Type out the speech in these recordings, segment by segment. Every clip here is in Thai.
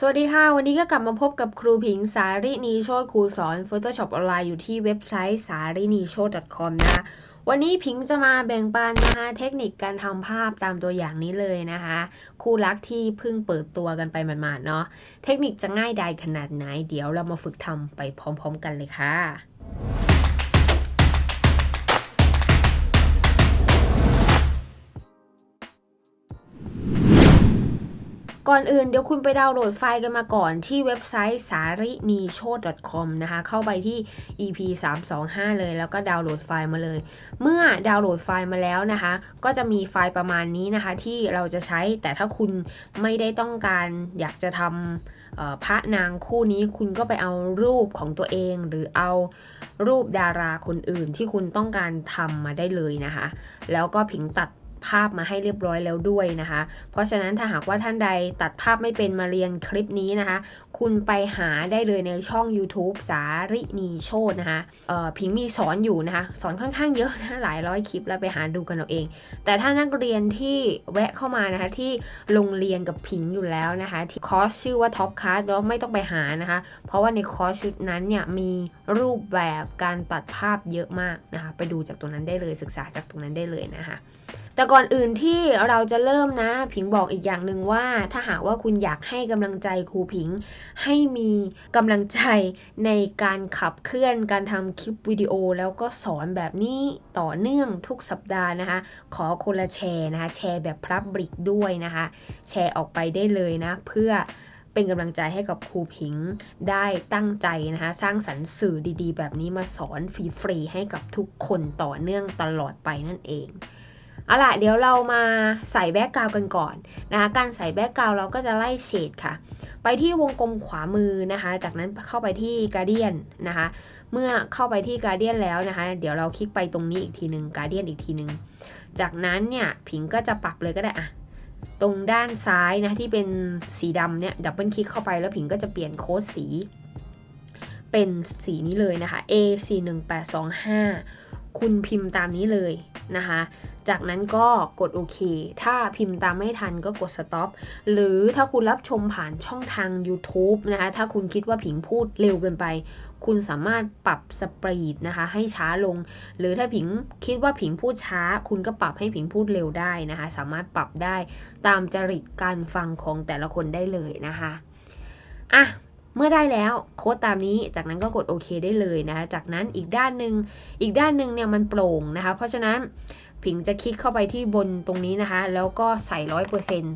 สวัสดีค่ะ วันนี้ก็กลับมาพบกับครูผิงสารินีโชตครูสอน Photoshop ออนไลน์อยู่ที่เว็บไซต์สารินีโชต .com นะวันนี้พิงจะมาแบ่งปันนะคะเทคนิคการทำภาพตามตัวอย่างนี้เลยนะคะ คู่รักที่เพิ่งเปิดตัวกันไปหมาดๆเนาะเทคนิคจะง่ายดายขนาดไหน เดี๋ยวเรามาฝึกทำไปพร้อม ๆ กันเลยค่ะ ก่อนอื่นเดี๋ยวคุณไปดาวน์โหลดไฟล์กันมาก่อนที่เว็บไซต์สารินีโชต .com นะคะ เข้าไปที่ ep 325 เลยแล้วก็ดาวน์โหลดไฟล์มาเลย เมื่อดาวน์โหลดไฟล์มาแล้วนะคะ ก็จะมีไฟล์ประมาณนี้นะคะ ที่เราจะใช้แต่ถ้าคุณไม่ได้ต้องการอยากจะทำพระนางคู่นี้คุณก็ไปเอารูปของตัวเอง หรือเอารูปดาราคนอื่นที่คุณต้องการทำมาได้เลยนะคะ แล้วก็ผิงตัด ภาพมาให้เรียบร้อยแล้วด้วยนะคะ เพราะฉะนั้นถ้าหากว่าท่านใดตัดภาพไม่เป็นมาเรียนคลิปนี้นะคะ คุณไปหาได้เลยในช่อง YouTube สารินีโชตนะคะพิงมีสอนอยู่นะคะ สอนค่อนข้างเยอะนะหลายร้อยคลิปแล้วไปหาดูกันเอาเอง แต่ถ้านักเรียนที่แวะเข้ามานะคะที่โรงเรียนกับพิงอยู่แล้วนะคะที่คอร์สชื่อว่าท็อปคัสแล้วไม่ต้องไปหานะคะ เพราะว่าในคอร์สชุดนั้นเนี่ยมีรูปแบบการตัดภาพเยอะมากนะคะ ไปดูจากตรงนั้นได้เลยศึกษาจากตรงนั้นได้เลยนะคะ แต่ก่อนอื่นที่เราจะเริ่มนะผิงบอกอีกอย่างหนึ่งว่า ถ้าหากว่าคุณอยากให้กำลังใจครูผิง ให้มีกำลังใจในการขับเคลื่อนการทำคลิปวิดีโอ แล้วก็สอนแบบนี้ต่อเนื่องทุกสัปดาห์นะคะ ขอคนละแชร์นะคะ แชร์แบบพรับบริกด้วยนะคะ แชร์ออกไปได้เลยนะ เพื่อเป็นกำลังใจให้กับครูผิงได้ตั้งใจนะคะสร้างสรรค์สื่อดีๆ แบบนี้มาสอนฟรีๆให้กับทุกคนต่อเนื่องตลอดไปนั่นเอง เอาล่ะเดี๋ยวเรามาใส่แบ็กกราวกันก่อนนะคะการใส่แบ็กกราวเราก็จะไล่เฉดค่ะ ไปที่วงกลมขวามือนะคะ จากนั้นเข้าไปที่ Guardian นะคะ เมื่อเข้าไปที่ Guardian แล้วนะคะ เดี๋ยวเราคลิกไปตรงนี้อีกทีหนึ่ง Guardian อีกทีหนึ่งจากนั้นเนี่ยผิงก็จะปรับเลยก็ได้อะตรงด้านซ้ายนะที่เป็นสีดำเนี่ยดับเบิลคลิกเข้าไปแล้วผิงก็จะเปลี่ยนโค้ดสี เป็นสีนี้เลยนะคะ A 4 1 8 2 5คุณพิมพ์ตามนี้เลย นะคะ จากนั้นก็กดโอเค ถ้าพิมพ์ตามไม่ทันก็กด stop หรือถ้าคุณรับชมผ่านช่องทาง YouTube นะคะ ถ้าคุณคิดว่าผิงพูดเร็วเกินไป คุณสามารถปรับสปรีดนะคะ ให้ช้าลง หรือถ้าผิงคิดว่าผิงพูดช้า คุณก็ปรับให้ผิงพูดเร็วได้นะคะ สามารถปรับได้ตามจริตการฟังของแต่ละคนได้เลยนะคะ อะ เมื่อได้แล้วโค้ดตามนี้ จากนั้นก็กดโอเคได้เลยนะคะจากนั้นอีกด้านหนึ่งอีกด้านหนึ่งเนี่ยมันโปร่งนะคะ เพราะฉะนั้นผิงจะคลิกเข้าไปที่บนตรงนี้นะคะ แล้วก็ใส่ร้อยเปอร์เซ็นต์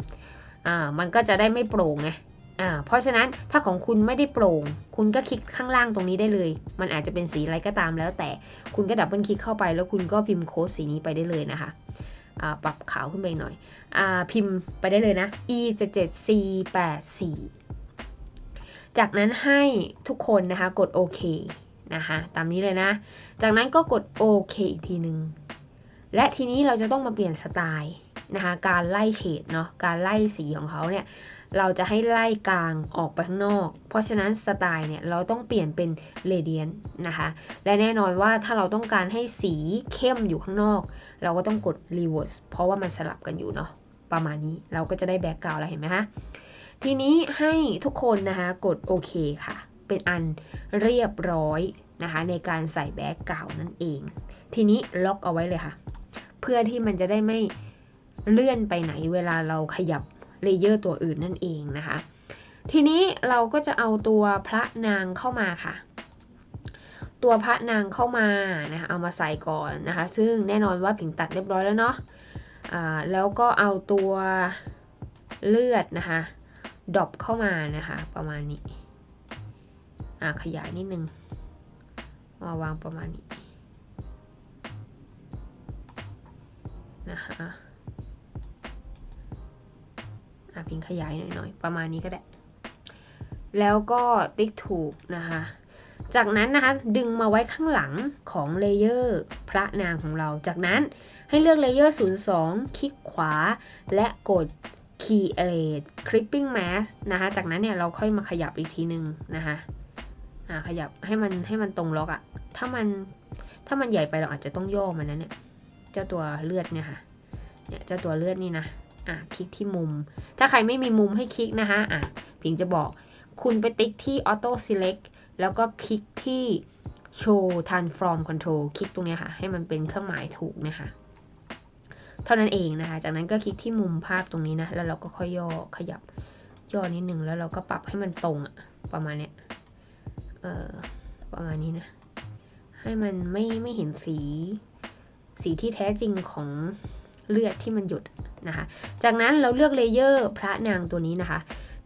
อ่ามันก็จะได้ไม่โปร่งไงอ่าเพราะฉะนั้นถ้าของคุณไม่ได้โปร่ง คุณก็คลิกข้างล่างตรงนี้ได้เลย มันอาจจะเป็นสีอะไรก็ตามแล้ว แต่คุณก็ดับเบิลคลิกเข้าไป แล้วคุณก็พิมพ์โค้ดสีนี้ไปได้เลยนะคะอ่าปรับขาวขึ้นไปหน่อยอ่าพิมพ์ไปได้เลยนะ e 7 7 c 8 4 จากนั้นให้ทุกคนนะคะกดโอเคนะคะตามนี้เลยนะ จากนั้นก็กดโอเคอีกทีหนึ่งและทีนี้เราจะต้องมาเปลี่ยนสไตล์นะคะการไล่เฉดเนาะการไล่สีของเขาเนี่ยเราจะให้ไล่กลางออกไปข้างนอก เพราะฉะนั้นสไตล์เนี่ยเราต้องเปลี่ยนเป็นเรเดียนนะคะ และแน่นอนว่าถ้าเราต้องการให้สีเข้มอยู่ข้างนอก เราก็ต้องกด reverse เพราะว่ามันสลับกันอยู่เนาะประมาณนี้เราก็จะได้แบ็กกราวด์แล้วเห็นไหมคะ ทีนี้ให้ทุกคนนะคะกดโอเคค่ะ เป็นอันเรียบร้อยนะคะในการใส่แบ็กกราวนั่นเอง ทีนี้ล็อกเอาไว้เลยค่ะ เพื่อที่มันจะได้ไม่เลื่อนไปไหนเวลาเราขยับเลเยอร์ตัวอื่นนั่นเองนะคะ ทีนี้เราก็จะเอาตัวพระนางเข้ามาค่ะ ตัวพระนางเข้ามานะคะเอามาใส่ก่อนนะคะ ซึ่งแน่นอนว่าผิงตัดเรียบร้อยแล้วเนาะะแล้วก็เอาตัวเลือดนะคะ ดรอปเข้ามานะคะ ประมาณนี้ อ่าขยายนิดนึงมาวางประมาณนี้นะคะอะพิงขยายหน่อยๆ ประมาณนี้ก็ได้ แล้วก็ติ๊กถูกนะคะ จากนั้นนะคะดึงมาไว้ข้างหลังของเลเยอร์พระนางของเรา จากนั้นให้เลือกเลเยอร์ 02 คลิกขวาและกด create clipping mask นะคะ จากนั้นเนี่ยเราค่อยมาขยับอีกทีหนึ่งนะคะอ่าขยับให้มันให้มันตรงล็อกอะถ้ามันถ้ามันใหญ่ไปเราอาจจะต้องย่อมันนะเนี่ย เจ้าตัวเลือดเนี่ยค่ะ เนี่ยเจ้าตัวเลือดนี่นะ อะคลิกที่มุม ถ้าใครไม่มีมุมให้คลิกนะคะอะพิงจะบอก คุณไปติ๊กที่ auto select แล้วก็คลิกที่ show transform control คลิกตรงนี้ค่ะ ให้มันเป็นเครื่องหมายถูกนะคะ เท่านั้นเองนะคะ จากนั้นก็คลิกที่มุมภาพตรงนี้นะ แล้วเราก็ค่อยย่อขยับย่อนิดหนึ่งแล้วเราก็ปรับให้มันตรงอะประมาณเนี้ยเออประมาณนี้นะ ให้มันไม่ไม่เห็นสี สีที่แท้จริงของเลือดที่มันหยดนะคะ จากนั้นเราเลือกเลเยอร์พระนางตัวนี้นะคะ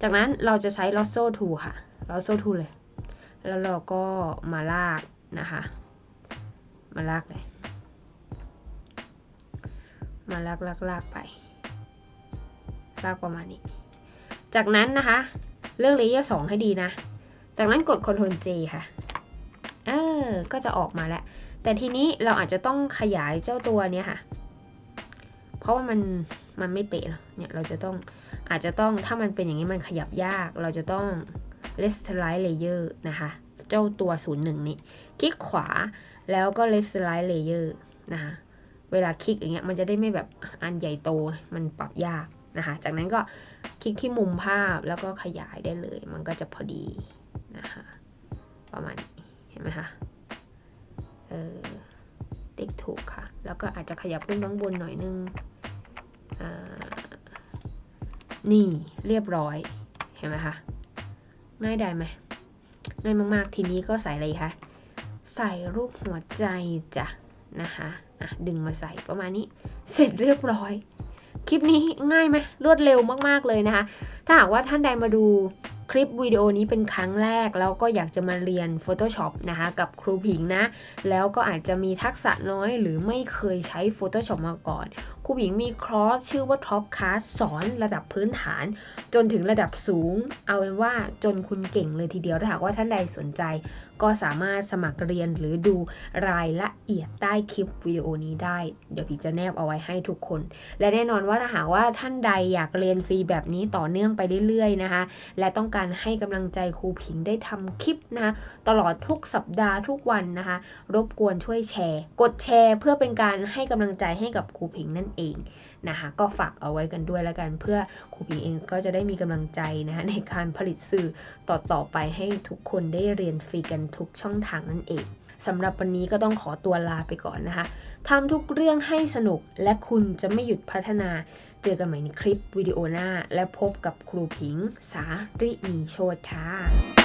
จากนั้นเราจะใช้ Lasso Tool ค่ะ Lasso Tool เลย แล้วเราก็มาลากนะคะ มาลากเลย มาลากลากลากไป ลากประมาณนี้ จากนั้นนะคะ เลือกเลเยอร์2ให้ดีนะ จากนั้นกด Ctrl J ค่ะ เออ ก็จะออกมาแล้ว แต่ทีนี้เราอาจจะต้องขยายเจ้าตัวเนี้ยค่ะ เพราะว่ามัน มันไม่เป๊ะเนี่ย เราจะต้อง อาจจะต้อง ถ้ามันเป็นอย่างนี้มันขยับยาก เราจะต้อง Restore Layer นะคะ เจ้าตัว 01 นี้ คลิกขวา แล้วก็ Restore Layer นะคะ เวลาคลิกอย่างเงี้ยมันจะได้ไม่แบบอันใหญ่โตมันปรับยากนะคะ จากนั้นก็คลิกที่มุมภาพแล้วก็ขยายได้เลย มันก็จะพอดีนะคะ ประมาณนี้เห็นไหมคะเออติ๊กถูกค่ะ แล้วก็อาจจะขยับขึ้นข้างบนหน่อยนึงนี่เรียบร้อยเห็นไหมคะง่ายได้ไหมง่ายมากๆ ทีนี้ก็ใส่อะไรคะ ใส่รูปหัวใจจ้ะ นะคะอะดึงมาใส่ประมาณนี้ เสร็จเรียบร้อย คลิปนี้ง่ายไหมรวดเร็วมากๆเลยนะคะ ถ้าหากว่าท่านใดมาดูคลิปวิดีโอนี้เป็นครั้งแรก แล้วก็อยากจะมาเรียน Photoshop นะคะกับครูผิงนะ แล้วก็อาจจะมีทักษะน้อยหรือไม่เคยใช้ Photoshop มาก่อน ครูผิงมีคอร์สชื่อว่า Top Class สอนระดับพื้นฐาน จนถึงระดับสูง เอาเป็นว่าจนคุณเก่งเลยทีเดียวถ้าหากว่าท่านใดสนใจก็สามารถสมัครเรียนหรือดูรายละเอียดใต้คลิปวิดีโอนี้ได้ เดี๋ยวพี่จะแนบเอาไว้ให้ทุกคน และแน่นอนว่าถ้าหากว่าท่านใดอยากเรียนฟรีแบบนี้ต่อเนื่องไปเรื่อยๆนะคะ และต้องการให้กำลังใจครูผิงได้ทำคลิปนะคะตลอดทุกสัปดาห์ทุกวันนะคะ รบกวนช่วยแชร์ กดแชร์ เพื่อเป็นการให้กำลังใจให้กับครูผิงนั่นเองนะคะก็ฝากเอาไว้กันด้วยแล้วกัน เพื่อครูผิงเองก็จะได้มีกำลังใจนะคะในการผลิตสื่อต่อๆไปให้ทุกคนได้เรียนฟรีกันทุกช่องทางนั่นเองสำหรับวันนี้ก็ต้องขอตัวลาไปก่อนนะคะทำทุกเรื่องให้สนุกและคุณจะไม่หยุดพัฒนา เจอกันใหม่ในคลิปวิดีโอหน้า และพบกับครูผิง สารินีโชตค่ะ